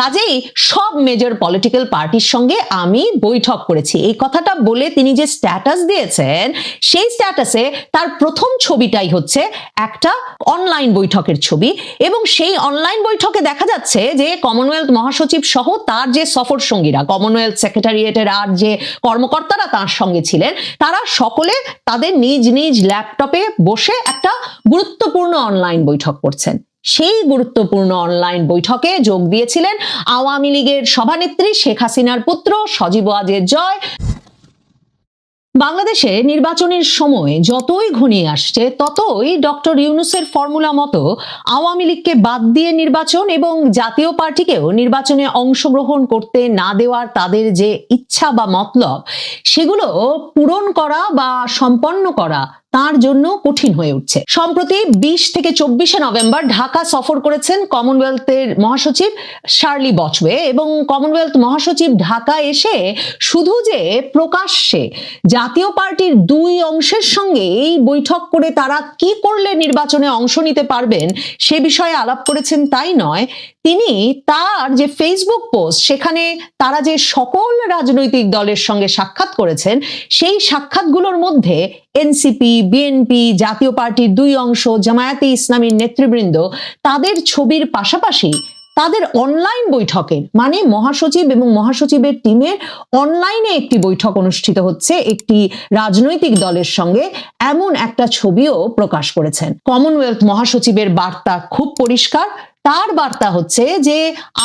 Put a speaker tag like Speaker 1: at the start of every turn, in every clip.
Speaker 1: কাজেই সব major political পার্টির সঙ্গে আমি বৈঠক করেছি। এই কথাটা বলে তিনি যে স্ট্যাটাস দিয়েছেন, সেই স্ট্যাটাসে তার প্রথম ছবিটাই হচ্ছে একটা অনলাইন বৈঠকের ছবি এবং সেই অনলাইন বৈঠকে দেখা যাচ্ছে যে কমনওয়েলথ মহাসচিব সহ তার যে সফর সঙ্গীরা কমনওয়েলথ সেক্রেটারিয়েটের আর যে কর্মকর্তারা তার সঙ্গে ছিলেন, তারা সকলে তাদের নিজ নিজ ল্যাপটপে বসে একটা গুরুত্বপূর্ণ অনলাইন বৈঠক করছেন। সেই গুরুত্বপূর্ণ অনলাইন বৈঠকে যোগ দিয়েছিলেন আওয়ামী লীগের সভানেত্রী শেখ হাসিনার পুত্র সজীব ওয়াজের জয়। বাংলাদেশে নির্বাচনের সময় যতই ঘনিয়ে আসছে, ততই ডক্টর ইউনুসের ফর্মুলা মতো আওয়ামী লীগকে বাদ দিয়ে নির্বাচন এবং জাতীয় পার্টিকেও নির্বাচনে অংশগ্রহণ করতে না দেওয়ার তাদের যে ইচ্ছা বা মতলব, সেগুলো পূরণ করা বা সম্পন্ন করা তার জন্য কঠিন হয়ে উঠছে। সম্প্রতি বিশ থেকে চব্বিশে নভেম্বর ঢাকা সফর করেছেন কমনওয়েলথের মহাসচিব শার্লি বচওয়ে এবং কমনওয়েলথ মহাসচিব ঢাকা এসে শুধু যে প্রকাশ্যে জাতীয় পার্টির দুই অংশের সঙ্গে এই বৈঠক করে তারা কি করলে নির্বাচনে অংশ নিতে পারবেন সে বিষয়ে আলাপ করেছেন তাই নয় তিনি তার যে ফেসবুক পোস্ট সেখানে তারা যে সকল রাজনৈতিক দলের সঙ্গে সাক্ষাৎ করেছেন, সেই সাক্ষাৎগুলোর মধ্যে এনসিপি বিএনপি জাতীয় পার্টির দুই অংশ, জামায়াতে ইসলামীর নেতৃবৃন্দ, তাদের ছবির পাশাপাশি তাদের অনলাইন বৈঠকের মানে মহাসচিব এবং মহাসচিবের টিমের অনলাইনে একটি বৈঠক অনুষ্ঠিত হচ্ছে একটি রাজনৈতিক দলের সঙ্গে, এমন একটা ছবিও প্রকাশ করেছেন। কমনওয়েলথ মহাসচিবের বার্তা খুব পরিষ্কার তার বার্তা হচ্ছে যে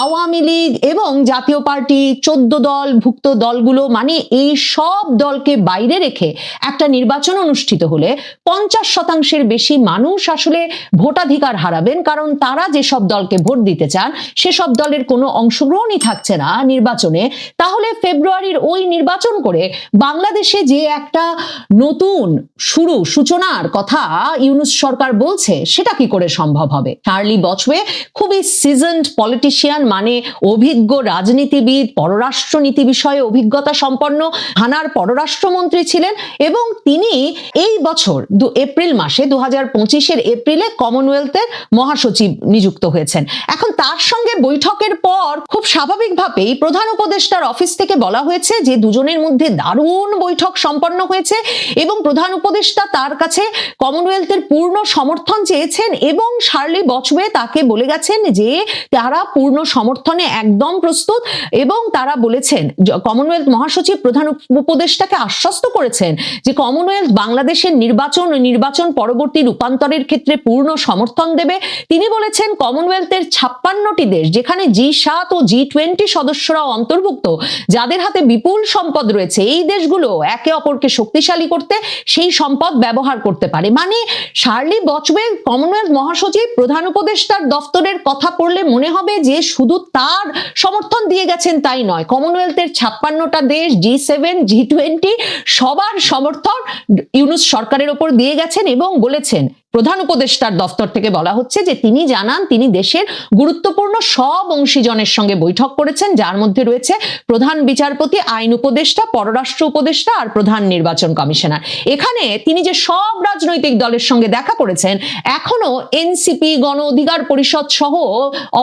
Speaker 1: আওয়ামী লীগ এবং জাতীয় পার্টি চোদ্দ দল, ভুক্ত দলগুলো মানে এই সব দলকে বাইরে রেখে একটা নির্বাচন অনুষ্ঠিত হলে পঞ্চাশ শতাংশের বেশি মানুষ আসলে ভোটাধিকার হারাবেন। কারণ তারা যেসব দলকে ভোট দিতে চান সেসব দলের কোনো অংশগ্রহণই থাকছে না নির্বাচনে। তাহলে ফেব্রুয়ারির ওই নির্বাচন করে বাংলাদেশে যে একটা নতুন শুরু, সূচনার কথা ইউনুস সরকার বলছে, সেটা কি করে সম্ভব হবে? চার্লি বচওয়ে খুবই সিজনড পলিটিশিয়ান মানে অভিজ্ঞ রাজনীতিবিদ পররাষ্ট্র নীতি বিষয়ে অভিজ্ঞতা সম্পন্ন হানার পররাষ্ট্রমন্ত্রী ছিলেন এবং তিনি এই বছর দু এপ্রিল মাসে দু হাজার পঁচিশের এপ্রিলে কমনওয়েলথের মহাসচিব নিযুক্ত হয়েছেন। এখন তার সঙ্গে বৈঠকের পর খুব স্বাভাবিকভাবেই প্রধান উপদেষ্টার অফিস থেকে বলা হয়েছে যে দুজনের মধ্যে দারুণ বৈঠক সম্পন্ন হয়েছে এবং প্রধান উপদেষ্টা তার কাছে কমনওয়েলথের পূর্ণ সমর্থন চেয়েছেন এবং শার্লি বচওয়ে তাকে বলে গেছেন যে তারা পূর্ণ সমর্থনে একদম প্রস্তুত এবং তারা বলেছেন কমনওয়েলথ মহাসচিব প্রধান উপদেষ্টাকে আশ্বস্ত করেছেন যে কমনওয়েলথ বাংলাদেশের নির্বাচন ও নির্বাচন পরবর্তী রূপান্তরের ক্ষেত্রে পূর্ণ সমর্থন দেবে। তিনি বলেছেন কমনওয়েলথের ছাপ্পান্নটি দেশ, যেখানে জি সাত ও জি টোয়েন্টি সদস্যরাও অন্তর্ভুক্ত, যাদের হাতে বিপুল সম্পদ রয়েছে, এই দেশগুলো একে অপরকে শক্তিশালী করতে সেই সম্পদ ব্যবহার করতে পারে। মানে শার্লি বচওয়ে কমনওয়েলথ মহাসচিব, প্রধান উপদেষ্টার দফতরের কথা পড়লে মনে হবে যে শুধু তার সমর্থন দিয়ে গেছেন তাই নয়। কমনওয়েলথের ছাপ্পান্নটা দেশ জি সেভেন জি টোয়েন্টি সবার সমর্থন ইউনুস সরকারের ওপর দিয়ে গেছেন এবং বলেছেন প্রধান উপদেষ্টার দফতর থেকে বলা হচ্ছে যে তিনি জানান তিনি দেশের গুরুত্বপূর্ণ সব অংশীজনের সঙ্গে বৈঠক করেছেন, যার মধ্যে রয়েছে প্রধান বিচারপতি, আইন উপদেষ্টা, পররাষ্ট্র উপদেষ্টা আর প্রধান নির্বাচন কমিশনার। এখানে তিনি যে সব রাজনৈতিক দলের সঙ্গে দেখা করেছেন, এখনও এনসিপি গণ অধিকার পরিষদ সহ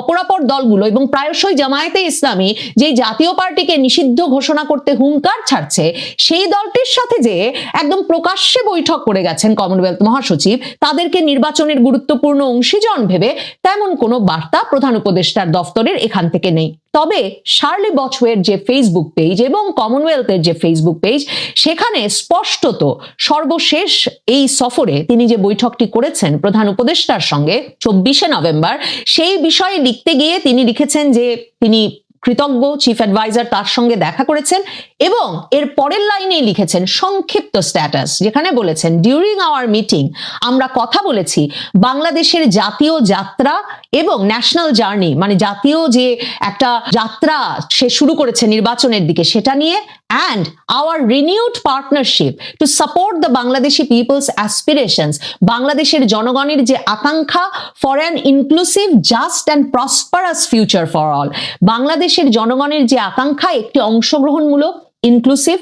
Speaker 1: অপরাপর দলগুলো এবং প্রায়শই জামায়াতে ইসলামী যে জাতীয় পার্টিকে নিষিদ্ধ ঘোষণা করতে হুঙ্কার ছাড়ছে, সেই দলটির সাথে যে একদম প্রকাশ্যে বৈঠক করে গেছেন কমনওয়েলথ মহাসচিব তাদেরকে নির্বাচনের গুরুত্বপূর্ণ অংশীজন ভেবে তেমন কোনো বার্তা প্রধান উপদেষ্টার দফতরের এখান থেকে নেই। তবে শার্লি বচওয়ের যে ফেসবুক পেজ এবং কমনওয়েলথের যে ফেসবুক পেজ সেখানে স্পষ্টত সর্বশেষ এই সফরে তিনি যে বৈঠকটি করেছেন প্রধান উপদেষ্টার সঙ্গে চব্বিশে নভেম্বর, সেই বিষয়ে লিখতে গিয়ে তিনি লিখেছেন যে তিনি কৃতজ্ঞ চিফ অ্যাডভাইজার তার সঙ্গে দেখা করেছেন এবং এর পরের লাইনেই লিখেছেন সংক্ষিপ্ত স্ট্যাটাস যেখানে বলেছেন ডিউরিং আওয়ার মিটিং আমরা কথা বলেছি বাংলাদেশের জাতীয় যাত্রা এবং ন্যাশনাল জার্নি মানে জাতীয় যে একটা যাত্রা সে শুরু করেছে নির্বাচনের দিকে, সেটা নিয়ে and our renewed partnership to support the Bangladeshi people's aspirations বাংলাদেশের জনগণের যে আকাঙ্ক্ষা for an inclusive just and prosperous future for all বাংলাদেশের জনগণের যে আকাঙ্ক্ষা একটি অংশগ্রহণমূলক ইনক্লুসিভ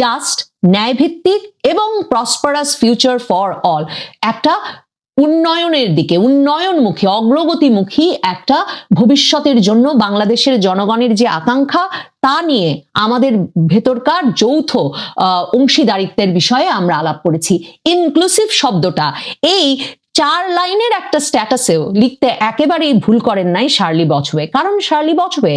Speaker 1: জাস্ট ন্যায়ভিত্তিক এবং প্রসপারাস ফিউচার ফর অল একটা উন্নয়নের দিকে, উন্নয়নমুখী, অগ্রগতিমুখী একটা ভবিষ্যতের জন্য বাংলাদেশের জনগণের যে আকাঙ্ক্ষা, তা নিয়ে আমাদের ভেতরকার যৌথ অংশীদারিত্বের বিষয়ে আমরা আলাপ করেছি। ইনক্লুসিভ শব্দটা, এই চার লাইনের একটা স্ট্যাটাসেও লিখতে একেবারেই ভুল করেন নাই শার্লি বচওয়ে। কারণ শার্লি বচওয়ে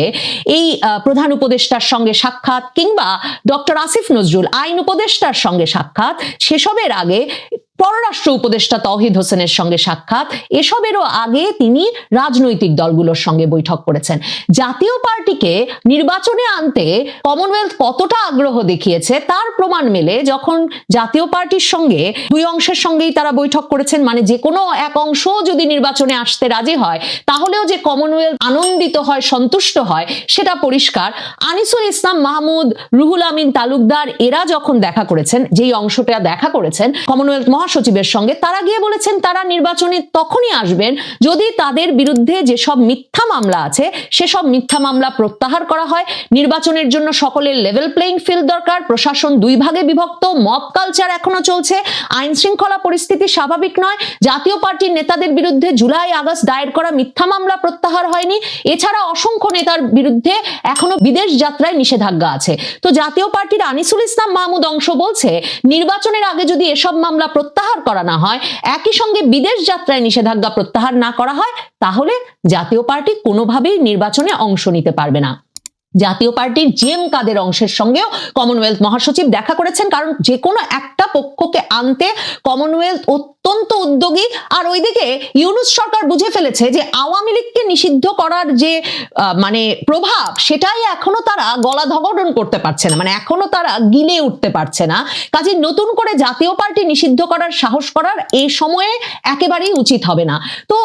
Speaker 1: এই প্রধান উপদেষ্টার সঙ্গে সাক্ষাৎ কিংবা ডক্টর আসিফ নজরুল আইন উপদেষ্টার সঙ্গে সাক্ষাৎ, সেসবের আগে পররাষ্ট্র উপদেষ্টা তৌহিদ হোসেনের সঙ্গে সাক্ষাৎ। এসবেরও আগে তিনি রাজনৈতিক দলগুলোর সঙ্গে বৈঠক করেছেন। জাতীয় পার্টিকে নির্বাচনে আনতে কমনওয়েলথ কতটা আগ্রহ দেখিয়েছে তার প্রমাণ মেলে যখন জাতীয় পার্টির সঙ্গে দুই অংশের সঙ্গেই তারা বৈঠক করেছেন। মানে যে কোনো এক অংশ যদি নির্বাচনে আসতে রাজি হয়, তাহলেও যে কমনওয়েলথ আনন্দিত হয়, সন্তুষ্ট হয়, সেটা পরিষ্কার। আনিসুল ইসলাম মাহমুদ, রুহুল আমিন তালুকদার, এরা যখন দেখা করেছেন, যেই অংশটা দেখা করেছেন, কমনওয়েলথ মহাসচিবের সঙ্গে তারা গিয়ে বলেছেন, তারা নির্বাচনে তখনই আসবেন যদি তাদের বিরুদ্ধে যেসব মিথ্যা মামলা আছে, সেসব মিথ্যা মামলা প্রত্যাহার করা হয়। নির্বাচনের জন্য সকলের লেভেল প্লেইং ফিল্ড দরকার। প্রশাসন দুই ভাগে বিভক্ত। মব কালচার এখনও চলছে। আইন শৃঙ্খলা পরিস্থিতি স্বাভাবিক নয়। জাতীয় পার্টির নেতাদের বিরুদ্ধে জুলাই আগস্ট দায়ের করা মিথ্যা মামলা প্রত্যাহার হয়নি। এছাড়া অসংখ্য নেতার বিরুদ্ধে এখনও বিদেশ যাত্রায় নিষেধাজ্ঞা আছে। তো জাতীয় পার্টির আনিসুল ইসলাম মাহমুদ অংশ বলছে, নির্বাচনের আগে যদি এসব মামলা প্রত্যাহার করা না হয়, একই সঙ্গে বিদেশ যাত্রায় নিষেধাজ্ঞা প্রত্যাহার না করা হয়, তাহলে জাতীয় পার্টি কোনোভাবেই নির্বাচনে অংশ নিতে পারবে না। জাতীয় পার্টির জেম কাদের অংশের সঙ্গেও কমনওয়েলথ মহাসচিব দেখা করেছেন, কারণ যে কোনো একটা পক্ষকে আনতে কমনওয়েলথ অত্যন্ত উদ্যোগী। আর ওইদিকে ইউনুস সরকার বুঝে ফেলেছে যে আওয়ামী লীগকে নিষিদ্ধ করার যে মানে প্রভাব, সেটাই এখনও তারা গলা ধগরণ করতে পারছে না। মানে এখনও তারা গিলে উঠতে পারছে না। কাজে নতুন করে জাতীয় পার্টি নিষিদ্ধ করার সাহস করার এই সময়ে একেবারেই উচিত হবে না। তো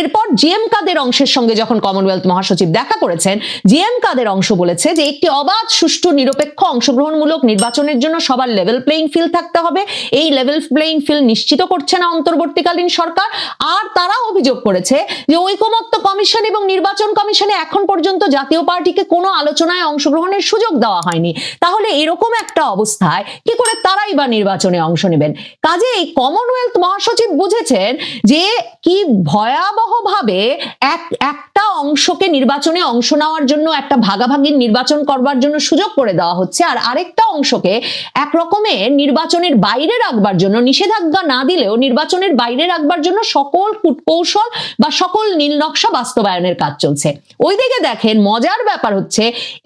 Speaker 1: এরপর জিএম কাদের অংশের সঙ্গে যখন কমনওয়েলথ মহাসচিব দেখা করেছেন, জিএম কাদের অংশ বলেছে যে একটি অবাধ, সুষ্ঠু, নিরপেক্ষ অংশগ্রহণমূলক নির্বাচনের জন্য সবার লেভেল প্লেইং ফিল্ড থাকতে হবে। এই লেভেল প্লেইং ফিল্ড নিশ্চিত করছে না অন্তর্বর্তীকালীন সরকার, আর তারা অভিযোগ করেছে যে ঐকমত্য কমিশন এবং নির্বাচন কমিশনে এখন পর্যন্ত জাতীয় পার্টিকে কোনো আলোচনায় অংশগ্রহণের সুযোগ দেওয়া হয়নি। তাহলে এরকম একটা অবস্থায় কি করে তারাই বা নির্বাচনে অংশ নেবেন? কাজেই কমনওয়েলথ মহাসচিব বুঝেছেন যে কি ভয়াবহভাবে এক, একটা অংশকে নির্বাচনে অংশ নেওয়ার জন্য, একটা ভাগাভাগির নির্বাচন করবার জন্য সুযোগ করে দেওয়া হচ্ছে, আর আরেকটা অংশকে এক রকমের নির্বাচনের বাইরে রাখবার জন্য নিষেধাজ্ঞা না দিলেও নির্বাচনের বাইরে রাখবার জন্য সকল কূটকৌশল বা সকল নীল নকশা বাস্তবায়নের কাজ চলছে। ওইদিকে দেখেন, মজার ব্যাপার হচ্ছে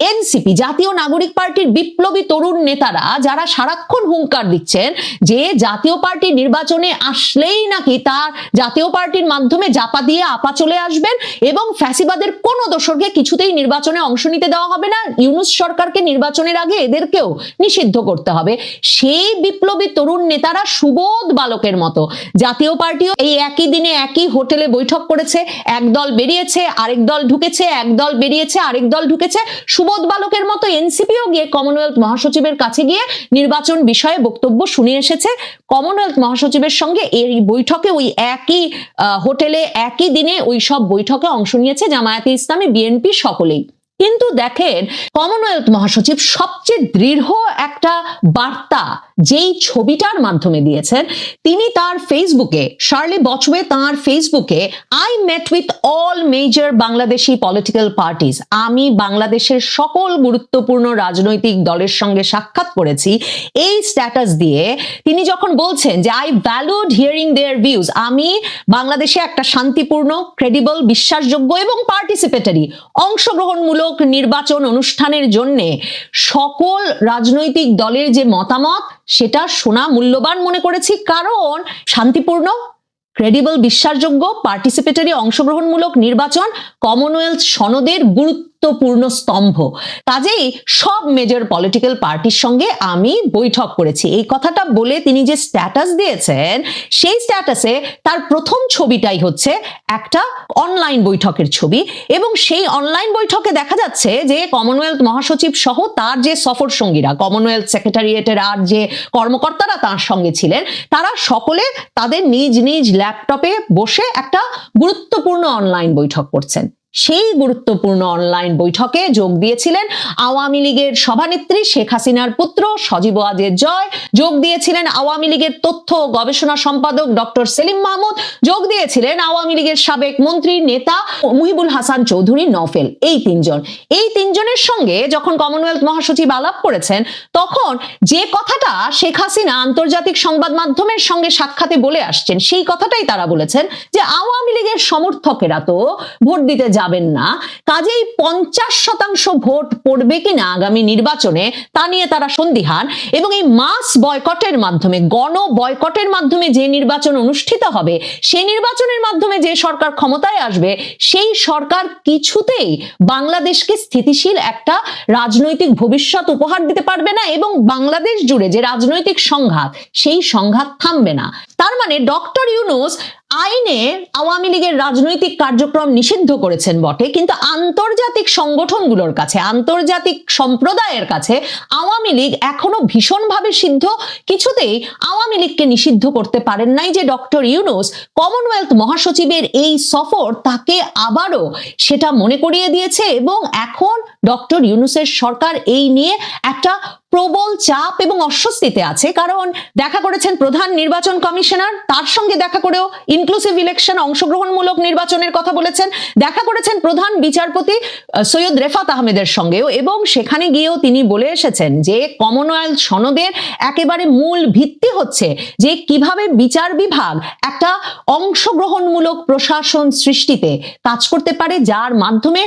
Speaker 1: এনসিপি, জাতীয় নাগরিক পার্টির বিপ্লবী তরুণ নেতারা যারা সারাক্ষণ হুঙ্কার দিচ্ছেন যে জাতীয় পার্টি নির্বাচনে আসলেই নাকি তার জাতীয় পার্টির মাধ্যমে জাপা দিয়ে আপা চলে আসবেন এবং ফ্যাসিবাদের কোন দোসরকে কিছুতেই নির্বাচনে অংশ নিতে দেওয়া হবে না। ইউনুস সরকারকে নির্বাচনের আগে এদেরকেও নিষিদ্ধ করতে হবে। সেই বিপ্লবী তরুণ নেতারা সুবোধ বালকের মতো জাতীয় পার্টিও এই একই দিনে একই হোটেলে বৈঠক করেছে, এক দল বেরিয়েছে, আরেক দল ঢুকেছে, এক দল বেরিয়েছে, আরেক দল ঢুকেছে। সুবোধ বালকের মতো এনসিপিও গিয়ে কমনওয়েলথ মহাসচিবের কাছে গিয়ে নির্বাচন বিষয়ে বক্তব্য শুনে এসেছে। কমনওয়েলথ মহাসচিবের সঙ্গে এই বৈঠকে ওই একই হোটেলে একই দিনে ওই সব বৈঠকে অংশ নিয়েছে জামায়াতে ইসলামী, বিএনপি সকলেই। কিন্তু দেখেন কমনওয়েলথ মহাসচিব সবচেয়ে দৃঢ় একটা বার্তা যেই ছবিটার মাধ্যমে দিয়েছেন, তিনি তার ফেসবুকে, শার্লি বচওয়ে তার ফেসবুকে I met with all major Bangladeshi political parties আমি বাংলাদেশের সকল গুরুত্বপূর্ণ রাজনৈতিক দলের সঙ্গে সাক্ষাৎ করেছি। এই স্ট্যাটাস দিয়ে তিনি যখন বলছেন যে I valued hearing their views আমি বাংলাদেশে একটা শান্তিপূর্ণ ক্রেডিবল বিশ্বাসযোগ্য এবং পার্টিসিপেটারি অংশগ্রহণমূলক নির্বাচন অনুষ্ঠানের জন্য সকল রাজনৈতিক দলের যে মতামত, সেটা শোনা মূল্যবান মনে করেছি। কারণ শান্তিপূর্ণ ক্রেডিবল বিশ্বাসযোগ্য পার্টিসিপেটারি অংশগ্রহণমূলক নির্বাচন কমনওয়েলথ সনদের গুরুত্বপূর্ণ স্তম্ভ। কাজেই সব মেজর পলিটিক্যাল পার্টির সঙ্গে আমি বৈঠক করেছি। এই কথাটা বলে তিনি যে স্ট্যাটাস দিয়েছেন, সেই স্ট্যাটাসে তার প্রথম ছবিটাই হচ্ছে একটা অনলাইন বৈঠকের ছবি এবং সেই অনলাইন বৈঠকে দেখা যাচ্ছে যে কমনওয়েলথ মহাসচিব সহ তার যে সফর সঙ্গীরা কমনওয়েলথ সেক্রেটারিয়েটের আর যে কর্মকর্তারা তার সঙ্গে ছিলেন, তারা সকলে তাদের নিজ নিজ ল্যাপটপে বসে একটা গুরুত্বপূর্ণ অনলাইন বৈঠক করছেন। সেই গুরুত্বপূর্ণ অনলাইন বৈঠকে যোগ দিয়েছিলেন আওয়ামী লীগের সভানেত্রী শেখ হাসিনার পুত্র সজীব ওয়াজের জয়। যোগ দিয়েছিলেন আওয়ামী লীগের তথ্য গবেষণা সম্পাদক ডক্টর সেলিম মাহমুদ। যোগ দিয়েছিলেন আওয়ামী লীগের সাবেক মন্ত্রী নেতা মুহিবুল হাসান চৌধুরী নফেল এই তিনজন। এই তিনজনের সঙ্গে যখন কমনওয়েলথ মহাসচিব আলাপ করেছেন, তখন যে কথাটা শেখ হাসিনা আন্তর্জাতিক সংবাদ মাধ্যমের সঙ্গে সাক্ষাতে বলে আসছেন, সেই কথাটাই তারা বলেছেন যে আওয়ামী লীগের সমর্থকেরা তো ভোট দিতে যাবেন না। কাজেই পঞ্চাশ শতাংশ ভোট পড়বে কিনা আগামী নির্বাচনে, তা নিয়ে তারা সন্দিহান। এবং এই মাস বয়কটের মাধ্যমে, গণ বয়কটের মাধ্যমে যে নির্বাচন অনুষ্ঠিত হবে সেই নির্বাচনের মাধ্যমে যে সরকার ক্ষমতায় আসবে, সেই সরকার কিছুতেই বাংলাদেশকে স্থিতিশীল একটা রাজনৈতিক ভবিষ্যৎ উপহার দিতে পারবে না এবং বাংলাদেশ জুড়ে যে রাজনৈতিক সংঘাত, সেই সংঘাত থামবে না। তার মানে ডক্টর ইউনুস আইনে আওয়ামী লীগের রাজনৈতিক কার্যক্রম নিষিদ্ধ করেছেন বটে, কিন্তু আন্তর্জাতিক সংগঠনগুলোর কাছে, আন্তর্জাতিক সম্প্রদায়ের কাছে আওয়ামী লীগ এখনও ভীষণভাবে সিদ্ধ। কিছুতেই আওয়ামী লীগকে নিষিদ্ধ করতে পারেন নাই যে ডক্টর ইউনুস কমনওয়েলথ মহাসচিবের এই সফর তাকে আবারও সেটা মনে করিয়ে দিয়েছে এবং এখন ডক্টর ইউনুসের সরকার এই নিয়ে একটা প্রবল চাপ এবং অস্বস্তিতে আছে, কারণ দেখা করেছেন প্রধান নির্বাচন কমিশনার, তার সঙ্গে দেখা করেও ইনক্লুসিভ ইলেকশন অংশগ্রহণমূলক নির্বাচনের কথা বলেছেন। দেখা করেছেন প্রধান বিচারপতি সৈয়দ রেফাত আহমেদের সঙ্গেও এবং সেখানে গিয়েও তিনি বলে এসেছেন যে কমনওয়েলথ সনদের একেবারে মূল ভিত্তি হচ্ছে যে কীভাবে বিচার বিভাগ একটা অংশগ্রহণমূলক প্রশাসন সৃষ্টিতে কাজ করতে পারে, যার মাধ্যমে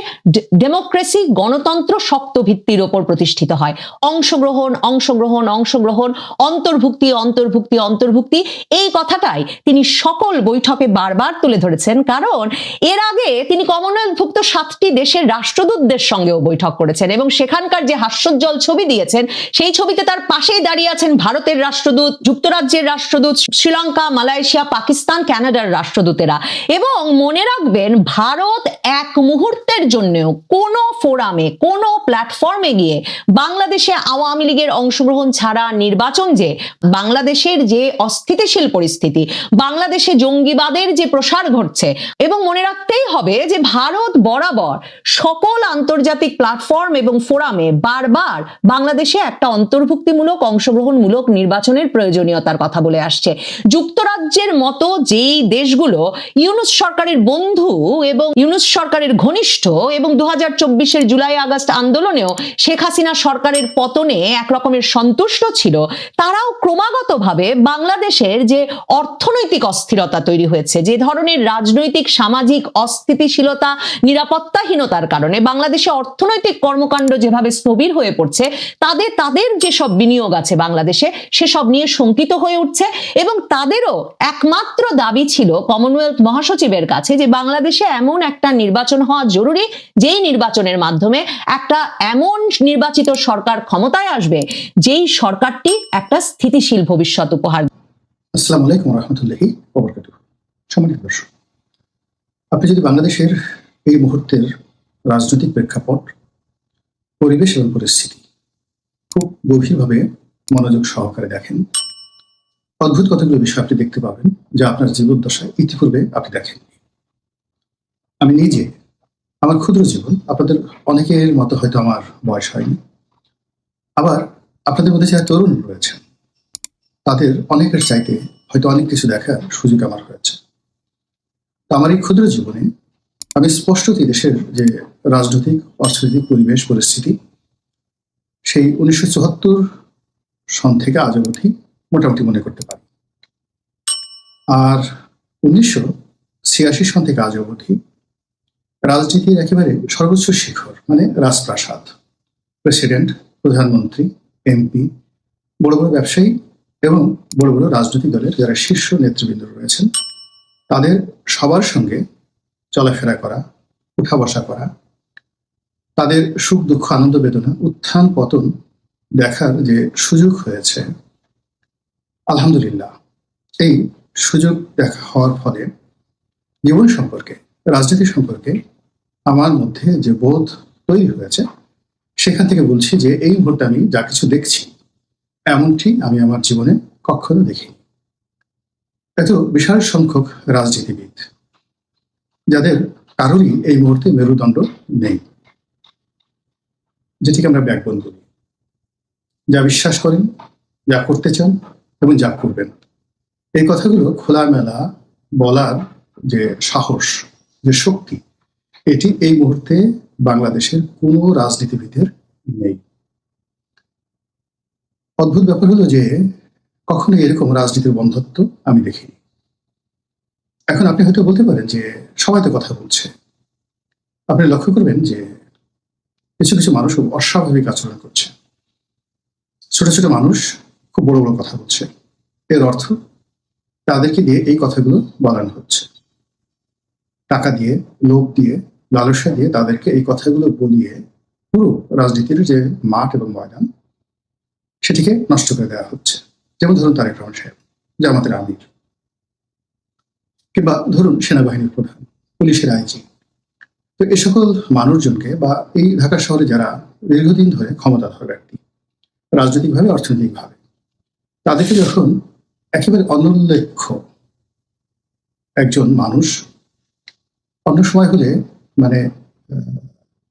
Speaker 1: ডেমোক্রেসি গণতন্ত্র শক্ত ভিত্তির ওপর প্রতিষ্ঠিত হয়। অংশগ্রহণ অংশগ্রহণ অংশগ্রহণ অংশগ্রহণ, অন্তর্ভুক্তি অন্তর্ভুক্তি অন্তর্ভুক্তি, এই কথাটাই তিনি সকল বৈঠকে বারবার তুলে ধরেছেন। কারণ এর আগে তিনি কমনওয়েলথভুক্ত সাতটি দেশের রাষ্ট্রদূতদের সঙ্গেও বৈঠক করেছেন এবং সেখানকার যে হাস্যোজ্জ্বল ছবি দিয়েছেন, সেই ছবিতে তার পাশেই দাঁড়িয়ে আছেন ভারতের রাষ্ট্রদূত, যুক্তরাজ্যের রাষ্ট্রদূত, শ্রীলঙ্কা, মালয়েশিয়া, পাকিস্তান, কানাডার রাষ্ট্রদূতেরা। এবং মনে রাখবেন, ভারত এক মুহূর্তের জন্যও কোনো ফোরামে, কোনো প্ল্যাটফর্মে গিয়ে বাংলাদেশে আওয়ামী লীগের অংশগ্রহণ ছাড়া নির্বাচন যে বাংলাদেশের যে অস্থিতিশীল পরিস্থিতি, বাংলাদেশে জঙ্গিবাদের যে প্রসার ঘটছে এবং মনে রাখতেই হবে যে ভারত বরাবর সকল আন্তর্জাতিক প্ল্যাটফর্ম এবং ফোরামে বারবার বাংলাদেশে একটা অন্তর্ভুক্তিমূলক, অংশগ্রহণমূলক নির্বাচনের প্রয়োজনীয়তার কথা বলে আসছে। যুক্তরাজ্যের মতো যেই দেশগুলো ইউনুস সরকারের বন্ধু এবং ইউনুস সরকারের ঘনিষ্ঠ এবং দু হাজার জুলাই আগস্ট আন্দোলনেও শেখ হাসিনা সরকারের পতনে এক রকমের সন্তুষ্ট ছিল, তারাও ক্রমাগতভাবে বাংলাদেশের যে অর্থনৈতিক অস্থিরতা তৈরি হয়েছে, যে ধরনের রাজনৈতিক, সামাজিক অস্থিতিশীলতা, নিরাপত্তাহীনতার কারণে বাংলাদেশে অর্থনৈতিক কর্মকাণ্ড যেভাবে স্থবির হয়ে পড়ছে তাদের তাদের যেসব বিনিয়োগ আছে বাংলাদেশে, সেসব নিয়ে শঙ্কিত হয়ে উঠছে এবং তাদেরও একমাত্র দাবি ছিল কমনওয়েলথ মহাসচিবের কাছে যে বাংলাদেশে এমন একটা নির্বাচন হওয়া জরুরি, যেই নির্বাচনের মাধ্যমে একটা এমন নির্বাচিত সরকার ক্ষমতায় আসবে, যেই সরকারটি একটা স্থিতিশীল ভবিষ্যৎ উপহার
Speaker 2: আসসালামু আলাইকুম রহমতুল্লাহি সম্মানিত দর্শক, আপনি যদি বাংলাদেশের এই মুহূর্তের রাজনৈতিক প্রেক্ষাপট, পরিবেশ এবং পরিস্থিতি খুব গভীরভাবে মনোযোগ সহকারে দেখেন, অদ্ভুত কতগুলো বিষয় আপনি দেখতে পাবেন যা আপনার জীবদ্দশায় ইতিপূর্বে আপনি দেখেন আমি নিজে, আমার ক্ষুদ্র জীবন, আপনাদের অনেকের মতো হয়তো আমার বয়স হয়নি আবার আপনাদের মধ্যে যারা তরুণ রয়েছেন তাদের অনেকের চাইতে হয়তো অনেক কিছু দেখার সুযোগ আমার হয়েছে। তো আমার এই ক্ষুদ্র জীবনে আমি স্পষ্টতই দেশের যে রাজনৈতিক, অর্থনৈতিক পরিবেশ পরিস্থিতি, সেই উনিশশো চুয়াত্তর সন থেকে আজ অবধি মোটামুটি মনে করতে পারি। আর উনিশশো ছিয়াশি সন থেকে আজ অবধি রাজনীতির একেবারে সর্বোচ্চ শিখর মানে রাজপ্রাসাদ, প্রেসিডেন্ট প্রধানমন্ত্রী, এমপি, বড় বড় ব্যবসায়ী এবং বড় বড় রাজনৈতিক দলের যারা শীর্ষ নেতৃবৃন্দ রয়েছেন, তাদের সবার সঙ্গে চলাফেরা করা, উঠা বসা করা, তাদের সুখ, দুঃখ, আনন্দ, বেদনা, উত্থান, পতন দেখার যে সুযোগ হয়েছে, আলহামদুলিল্লাহ, এই সুযোগ দেখা হওয়ার ফলে জীবন সম্পর্কে, রাজনীতি সম্পর্কে আমার মধ্যে যে বোধ তৈরি হয়েছে সেখান থেকে বলছি যে, এই মুহূর্তে আমি যা কিছু দেখছি, এমনটি আমি আমার জীবনে কখনো দেখিনি। এত বিশাল সংখ্যক রাজনীতিবিদ, যাদের কারোরই এই মুহূর্তে মেরুদণ্ড নেই। যেটিকে আমরা ব্যাকবোন বলি। যা বিশ্বাস করেন, যা করতে চান এবং যা করবেন। এই কথাগুলো খোলামেলা বলার যে সাহস, যে শক্তি, এটি এই মুহূর্তে বাংলাদেশের কোনো রাজনীতিবিদের নেই। অদ্ভুত ব্যাপার হলো যে কখনো এরকম রাজনীতির বন্ধত্ব আমি দেখিনি। এখন আপনি হয়তো বলতে পারেন যে সবাই তো কথা বলছে। আপনি লক্ষ্য করবেন যে কিছু কিছু মানুষ খুব অস্বাভাবিক আচরণ করছে। ছোট ছোট মানুষ খুব বড় বড় কথা বলছে। এর অর্থ তাদেরকে দিয়ে এই কথাগুলো বলানো হচ্ছে। টাকা দিয়ে, লোভ দিয়ে লালসা দিয়ে তাদেরকে এই কথাগুলো বলিয়ে পুরো রাজনীতির যে মাঠ এবং ময়দান, সেটিকে নষ্ট করে দেওয়া হচ্ছে। যেমন ধরুন তারেক রহমান সাহেব, জামাতের আমির, কিংবা ধরুন সেনাবাহিনীর প্রধান, পুলিশের আইজি। তো এই সকল মানুষজনকে বা এই ঢাকা শহরে যারা দীর্ঘদিন ধরে ক্ষমতাধর ব্যক্তি, রাজনৈতিকভাবে, অর্থনৈতিকভাবে, তাদেরকে যখন একেবারে অনুল্লেখ্য একজন মানুষ, অন্য সময় হলে মানে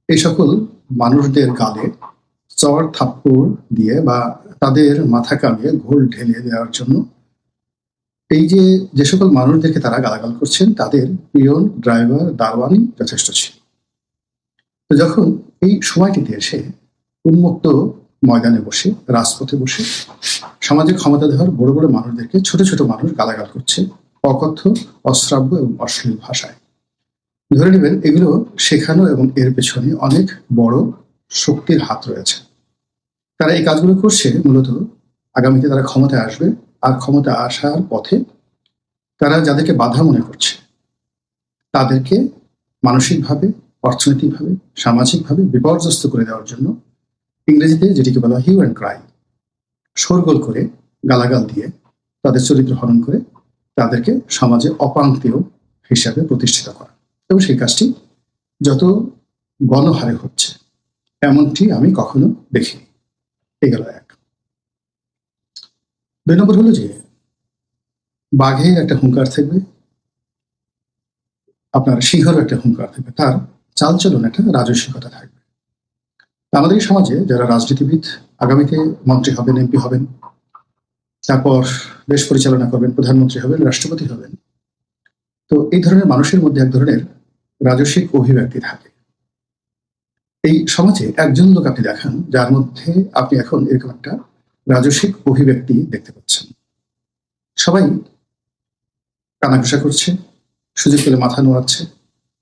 Speaker 2: এই সকল মানুষদের গালে চর থাপ্পড় দিয়ে বা তাদের মাথা কামিয়ে ঘোল ঢেলে দেওয়ার জন্য এই যে যে সকল মানুষদেরকে তারা গালাগাল করছেন, তাদের পিয়ন, ড্রাইভার দারওয়ানি যথেষ্ট ছিল। তো যখন এই সময়টিতে এসে উন্মুক্ত ময়দানে বসে, রাজপথে বসে সমাজে ক্ষমতাধর বড় বড় মানুষদেরকে ছোট ছোট মানুষ গালাগাল করছে, অকথ্য, অশ্রাব্য এবং অশ্লীল ভাষায়। ধরে নেবেন, এগুলো শেখানো এবং এর পেছনে অনেক বড় শক্তির হাত রয়েছে। তারা এই কাজগুলো করছে মূলত আগামীতে তারা ক্ষমতায় আসবে, আর ক্ষমতা আসার পথে তারা যাদেরকে বাধা মনে করছে, তাদেরকে মানসিকভাবে, অর্থনৈতিকভাবে, সামাজিকভাবে বিপর্যস্ত করে দেওয়ার জন্য ইংরেজিতে যেটিকে বলা হিউ অ্যান্ড ক্রাই শোরগোল করে, গালাগাল দিয়ে তাদের চরিত্র হরণ করে তাদেরকে সমাজে অপাঙ্ক্তেয় হিসাবে প্রতিষ্ঠিত করা। এবং সেই কাজটি যত গণহারে হচ্ছে, এমনটি আমি কখনো দেখিনি। এই গেল এক। দুই নম্বর হলো যে, বাঘে একটা হুঙ্কার থাকবে, আপনার সিংহের একটা হুঙ্কার থাকবে, তার চালচলন একটা রাজস্বিকতা থাকবে। আমাদের এই সমাজে যারা রাজনীতিবিদ, আগামীতে মন্ত্রী হবেন, এমপি হবেন, তারপর দেশ পরিচালনা করবেন, প্রধানমন্ত্রী হবেন, রাষ্ট্রপতি হবেন, তো এই ধরনের মানুষের মধ্যে এক ধরনের রাজস্বিক অভিব্যক্তি থাকে। এই সমাজে একজন লোক আপনি দেখান, যার মধ্যে আপনি এখন এরকম একটা রাজস্বিক অভিব্যক্তি দেখতে পাচ্ছেন। সবাই কানাঘুষা করছে, সুযোগ পেলে মাথা নোয়াচ্ছে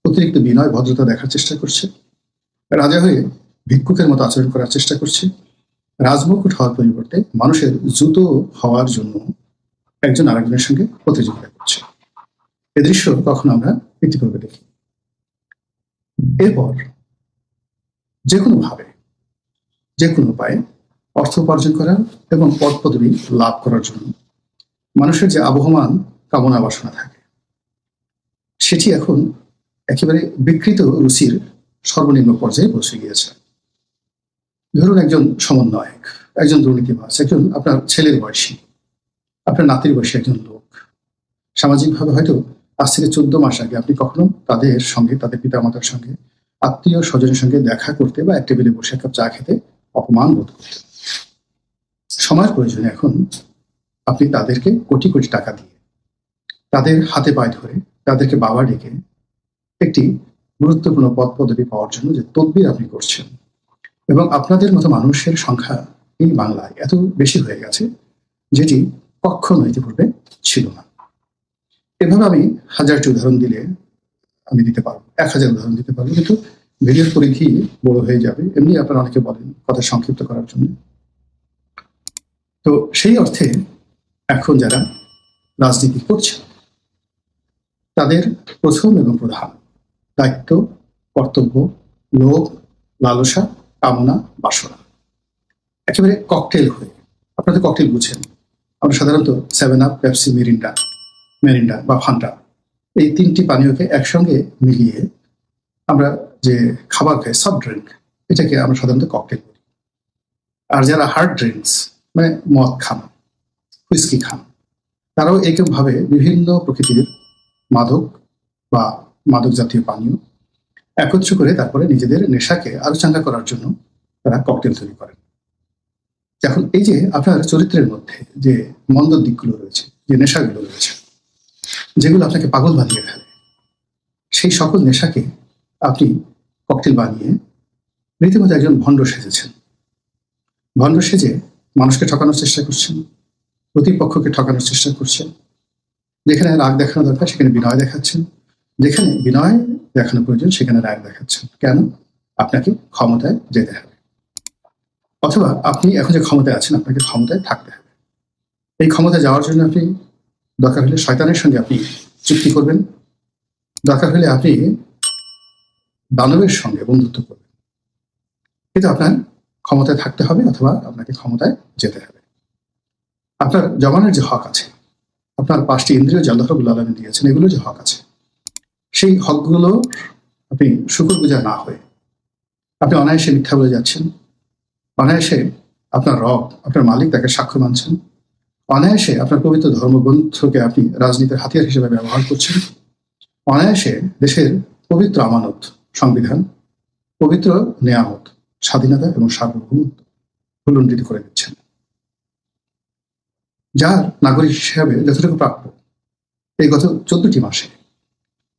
Speaker 2: অতিরিক্ত বিনয়, ভদ্রতা দেখার চেষ্টা করছে, রাজা হয়ে ভিক্ষুকের মতো আচরণ করার চেষ্টা করছে। রাজমুকুট হওয়ার পরিবর্তে মানুষের জুতো হওয়ার জন্য একজন আরেকজনের সঙ্গে প্রতিযোগিতা করছে। এ দৃশ্য কখনো আমরা ইতিপূর্বে দেখি এরপর যে কোনো ভাবে, যে কোনো উপায়ে অর্থ উপার্জন করার এবং পদ পদবি লাভ করার জন্য মানুষের যে আবহমান কামনা বাসনা থাকে, সেটি এখন একেবারে বিকৃত রুচির সর্বনিম্ন পর্যায়ে পৌঁছে গিয়েছে। ধরুন একজন সমন্বয়ক, একজন দুর্নীতিবাজ একজন আপনার ছেলের বয়সী, আপনার নাতির বয়সী একজন লোক, সামাজিকভাবে হয়তো আজ থেকে চোদ্দ মাস আগে আপনি কখনো তাদের সঙ্গে, তাদের পিতামাতার সঙ্গে, আত্মীয় স্বজনের সঙ্গে দেখা করতে বা এক টেবিলে বসে এক কাপ চা খেতে অপমান বোধ করতেন। সময়ের প্রয়োজনে এখন আপনি তাদেরকে কোটি কোটি টাকা দিয়ে, তাদের হাতে পায়ে ধরে, তাদেরকে বাবা ডেকে একটি গুরুত্বপূর্ণ পদ পদবি পাওয়ার জন্য যে তদবির আপনি করছেন এবং আপনাদের মতো মানুষের সংখ্যা এই বাংলায় এত বেশি হয়ে গেছে যেটি কখনো ইতিপূর্বে ছিল না। এভাবে আমি হাজারটি উদাহরণ দিলে আমি দিতে পারব, এক হাজার উদাহরণ দিতে পারব। কিন্তু ভিডিওর পরিধি বড় হয়ে যাবে। এমনি আপনারা অনেকে বলেন কথা সংক্ষিপ্ত করার জন্য। তো সেই অর্থে এখন যারা রাজনীতি করছে তাদের প্রথম এবং প্রধান দায়িত্ব, কর্তব্য, লোভ, লালসা, কামনা, বাসনা। একেবারে ককটেল হয়ে। আপনাদের ককটেল বুঝেন। আমরা সাধারণত Seven Up Pepsi Mirinda Mirinda বা ফান্ডা এই তিনটি পানীয়কে একসঙ্গে মিলিয়ে আমরা যে খাবার খাই সফট ড্রিঙ্ক এটাকে আমরা সাধারণত ককটেল বলি। আর যারা হার্ড ড্রিঙ্কস মানে মদ খান হুইস্কি খান, তারাও একভাবে বিভিন্ন প্রকৃতির মাদক বা মাদক জাতীয় পানীয় একত্র করে তারপরে নিজেদের নেশাকে আরও চাঙ্গা করার জন্য তারা ককটেল তৈরি করেন। এখন এই যে আপনার চরিত্রের মধ্যে যে মন্দ দিকগুলো রয়েছে, যে নেশাগুলো রয়েছে যেগুলো আপনাকে পাগল বানিয়ে ফেলে। সেই সকল নেশাকে আপনি ককটেল বানিয়ে রীতিমতো একজন ভণ্ড সেজেছেন। ভণ্ড সেজে মানুষকে ঠকানোর চেষ্টা করছেন, প্রতিপক্ষকে ঠকানোর চেষ্টা করছেন। যেখানে রাগ দেখানো দরকার, সেখানে বিনয় দেখাচ্ছেন। যেখানে বিনয় দেখানো প্রয়োজন, সেখানে রাগ দেখাচ্ছেন। কেন? আপনাকে ক্ষমতায় যেতে হবে। অথবা আপনি এখন যে ক্ষমতায় আছেন, আপনাকে ক্ষমতায় থাকতে হবে। এই ক্ষমতায় যাওয়ার জন্য আপনি দরকার হলে শয়তানের সঙ্গে আপনি চুক্তি করবেন। দরকার হলে আপনি দানবের সঙ্গে বন্ধুত্ব করবেন। কিন্তু আপনার ক্ষমতায় থাকতে হবে অথবা আপনাকে ক্ষমতায় যেতে হবে। আপনার জবানের যে হক আছে, আপনার পাঁচটি ইন্দ্রিয় জালধরগুলো আলমী দিয়েছেন এগুলো যে হক আছে, সেই হকগুলো আপনি শুকুর গুজা না হয়ে আপনি অনায়াসে মিথ্যা বলে যাচ্ছেন। অনায়াসে আপনার রব, আপনার মালিক তাকে সাক্ষ্য মানছেন। অনায়াসে আপনার পবিত্র ধর্মগ্রন্থকে আপনি রাজনীতির হাতিয়ার হিসেবে ব্যবহার করছেন। অনায়াসে দেশের পবিত্র আমানত, সংবিধান, পবিত্র নেয়ামত, স্বাধীনতা এবং সার্বভৌমত্ব করে দিচ্ছেন। যার নাগরিক হিসাবে যতটুকু প্রাপ্য, এই গত চোদ্দটি মাসে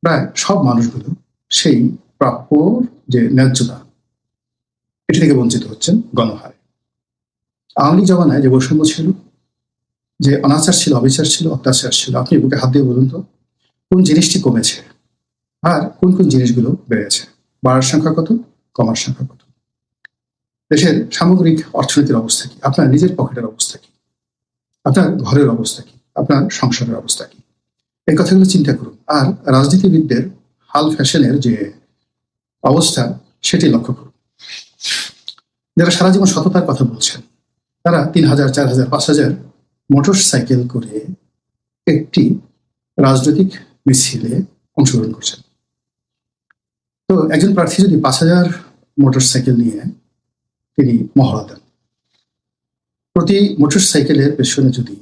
Speaker 2: প্রায় সব মানুষগুলো সেই প্রাপ্য যে ন্যায্যতা, এটি থেকে বঞ্চিত হচ্ছেন গণহারে। আওয়ামী জমানায় যে বৈষম্য ছিল যে অনাচার ছিল, অবিচার ছিল, অত্যাচার ছিল। আপনি বুকে হাত দিয়ে বলুন তো, কোন জিনিসটি কমেছে? আর কোন কোন জিনিসগুলো বেড়েছে? বাড়ার সংখ্যা কত? কমার সংখ্যা কত? দেশের সামগ্রিক অর্থনীতির অবস্থা কি? আপনার নিজের পকেটের অবস্থা কি? আপনার ঘরের অবস্থা কি? আপনার সংসারের অবস্থা কি? এই কথাগুলো চিন্তা করুন। আর রাজনীতিবিদদের হাল ফ্যাশনের যে অবস্থা, সেটি লক্ষ্য করুন। যারা সারা জীবন সততার কথা বলছেন, তারা তিন হাজার, চার হাজার, পাঁচ হাজার মোটর সাইকেল করে একটি রাজনৈতিক মিছিলে অংশগ্রহণ করছেন। তো একজন প্রার্থী যদি পাঁচ হাজার মোটর সাইকেল নিয়ে তিনি মহড়া দেন, প্রতি মোটর সাইকেলের পেছনে যদি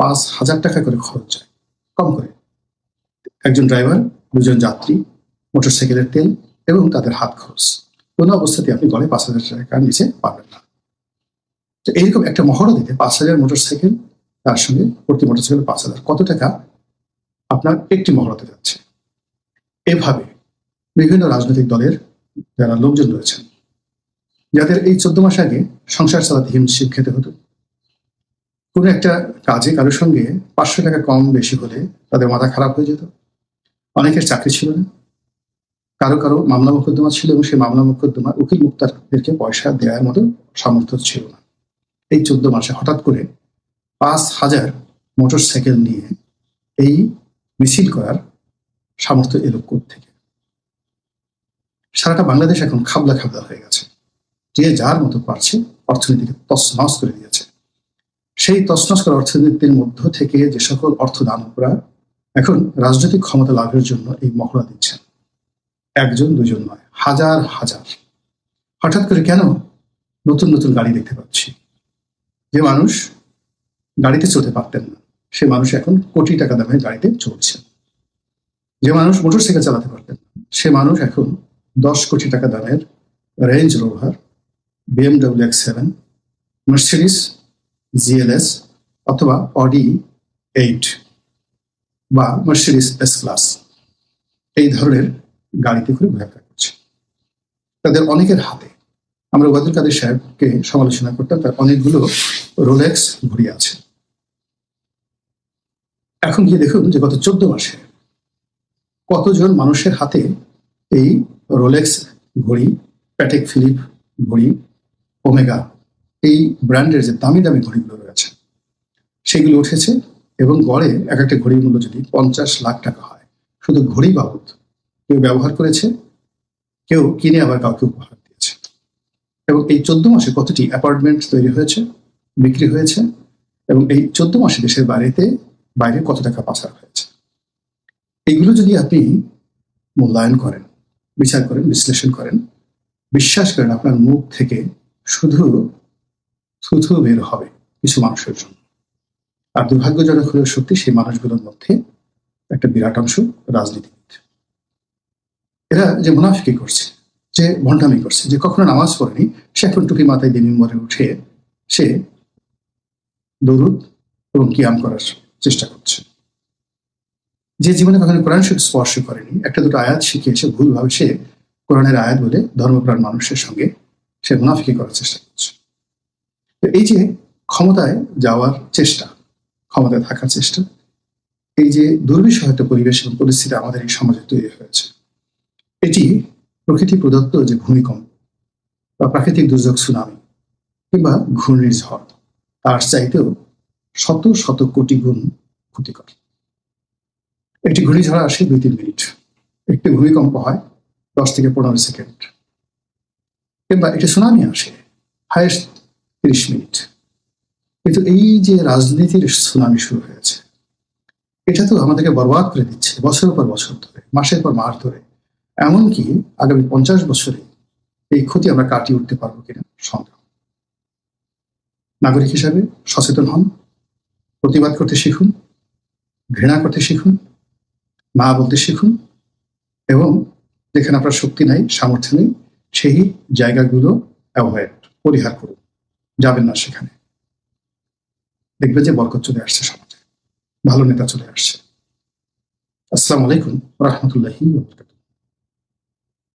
Speaker 2: পাঁচ হাজার টাকা করে খরচ যায়, কম করে। একজন ড্রাইভার, দুজন যাত্রী মোটর সাইকেলের তেল এবং তাদের হাত খরচ। কোনো অবস্থাতে আপনি গড়ে পাঁচ হাজার টাকার নিচে পাবেন না। তো এইরকম একটা মহড়া দিতে পাঁচ হাজার মোটর সাইকেল তার সঙ্গে প্রতি মোটর সাইকেল পাঁচ হাজার। কত টাকা আপনার একটি মহড়াতে যাচ্ছে? এভাবে বিভিন্ন রাজনৈতিক দলের যারা লোকজন রয়েছেন, যাদের এই চোদ্দ মাস আগে সংসার চালাতে হিমশিম খেতে হতো, কোনো একটা কাজে কারোর সঙ্গে পাঁচশো টাকা কম বেশি হলে তাদের মাথা খারাপ হয়ে যেত। অনেকের চাকরি ছিল না। কারও কারও মামলা মোকদ্দমা ছিল এবং সেই মামলা মোকদ্দমা উকিল মুক্তারদেরকে পয়সা দেওয়ার মতো সামর্থ্য ছিল না। এই চোদ্দ মাসে হঠাৎ করে পাঁচ হাজার মোটর সাইকেল নিয়ে এই মিছিল করার সামর্থ্য এলো থেকে? সারাটা বাংলাদেশ এখন খাবলা খাবলা হয়ে গেছে। যে যার মতো পারছে অর্থনীতিকে তছনছ করে দিয়েছে। সেই তছনছ করা অর্থনীতির মধ্য থেকে যে সকল অর্থ দানবরা এখন রাজনৈতিক ক্ষমতা লাভের জন্য এই মহড়া দিচ্ছেন। একজন, দুজন নয়, হাজার হাজার। হঠাৎ করে কেন নতুন নতুন গাড়ি দেখতে পাচ্ছি? যে মানুষ গাড়িতে চলতে পারতেন না। সে মানুষ এখন কোটি টাকা দামের গাড়িতে চলছে যে মানুষ মোটরসাইকেল চালাতে পারতেন সে মানুষ এখন দশ কোটি টাকা দামের Range Rover BMW X seven Mercedes GLS অথবা অডি এইট বা মার্সিডিস এস ক্লাস এই ধরনের গাড়িতে করে ঘোরাফেরা করছে। তাদের অনেকের হাতে, আমরা ওয়াদুল কাদের সাহেবকে সমালোচনা করতাম, তার অনেকগুলো রোলেক্স ঘড়ি আছে। এখন গিয়ে দেখুন যে গত চোদ্দ মাসে কতজন মানুষের হাতে এই রোলেক্স ঘড়ি প্যাটেক ফিলিপ ঘড়ি ওমেগা এই ব্র্যান্ডের যে দামি দামি ঘড়িগুলো রয়েছে, সেগুলো উঠেছে এবং গড়ে এক একটা ঘড়ির মূল্য যদি পঞ্চাশ লাখ টাকা হয়। শুধু ঘড়ি বাবদ কেউ ব্যবহার করেছে, কেউ কিনে আবার কাউকে উপহার দিয়েছে। এবং এই চোদ্দ মাসে কতটি অ্যাপার্টমেন্ট তৈরি হয়েছে, বিক্রি হয়েছে এবং এই চোদ্দ মাসে দেশের বাইরেতে বাইরে কত টাকা পাচার হয়েছে? এইগুলো যদি আপনি মূল্যায়ন করেন, বিচার করেন, বিশ্লেষণ করেন, বিশ্বাস করেন আপনার মুখ থেকে শুধু থুথু বের হবে কিছু মানুষের জন্য। আর দুর্ভাগ্যজনক হলেও সত্যি সেই মানুষগুলোর মধ্যে একটা বিরাট অংশ রাজনীতিবিদ। এরা যে মুনাফিকি করছে, যে ভণ্ডামি করছে, যে কখনো নামাজ পড়েনি, সে এখন টুপি মাথায় দিয়ে মিম্বরে উঠে সে দরুদ এবং কিয়াম করার চেষ্টা করছে। যে জীবনে কখনো কোরআন স্পর্শ করেনি, একটা দুটো আয়াত শিখিয়েছে, ভুলভাবে সে কোরআনের আয়াত বলে ধর্মপ্রাণ মানুষের সঙ্গে সে মুনাফিকি করার চেষ্টা করছে। এই যে ক্ষমতায় যাওয়ার চেষ্টা, ক্ষমতায় থাকার চেষ্টা, এই যে দুর্বিষহ একটা পরিবেশ এবং পরিস্থিতি আমাদের এই সমাজে তৈরি হয়েছে, এটি প্রকৃতি প্রদত্ত যে ভূমিকম্প বা প্রাকৃতিক দুর্যোগ, সুনামি কিংবা ঘূর্ণিঝড়, তার চাইতেও শত শত কোটি গুণ ক্ষতিকর একটি ঘূর্ণিঝড় আসে দুই তিন মিনিট। একটি ভূমিকম্প হয় দশ থেকে পনেরো সেকেন্ড। কিংবা একটি সুনামি আসে হায়েস্ট তিরিশ মিনিট। কিন্তু এই যে রাজনীতির সুনামি শুরু হয়েছে, এটা তো আমাদেরকে বরবাদ করে দিচ্ছে বছরের পর বছর ধরে, মাসের পর মাস ধরে। এমনকি আগামী পঞ্চাশ বছরে এই ক্ষতি আমরা কাটিয়ে উঠতে পারব কিনা সন্দেহ। নাগরিক হিসাবে সচেতন হন প্রতিবাদ করতে শিখুন, ঘৃণা করতে শিখুন না বলতে শিখুন এবং যেখানে আপনার শক্তি নাই, সামর্থ্য নেই, সেই জায়গাগুলো অ্যাভয়েড, পরিহার করুন। যাবেন না সেখানে। দেখবে যে বরকত চলে আসছে সমাজে। ভালো নেতা চলে আসছে। আসসালামু আলাইকুম রহমতুল্লাহি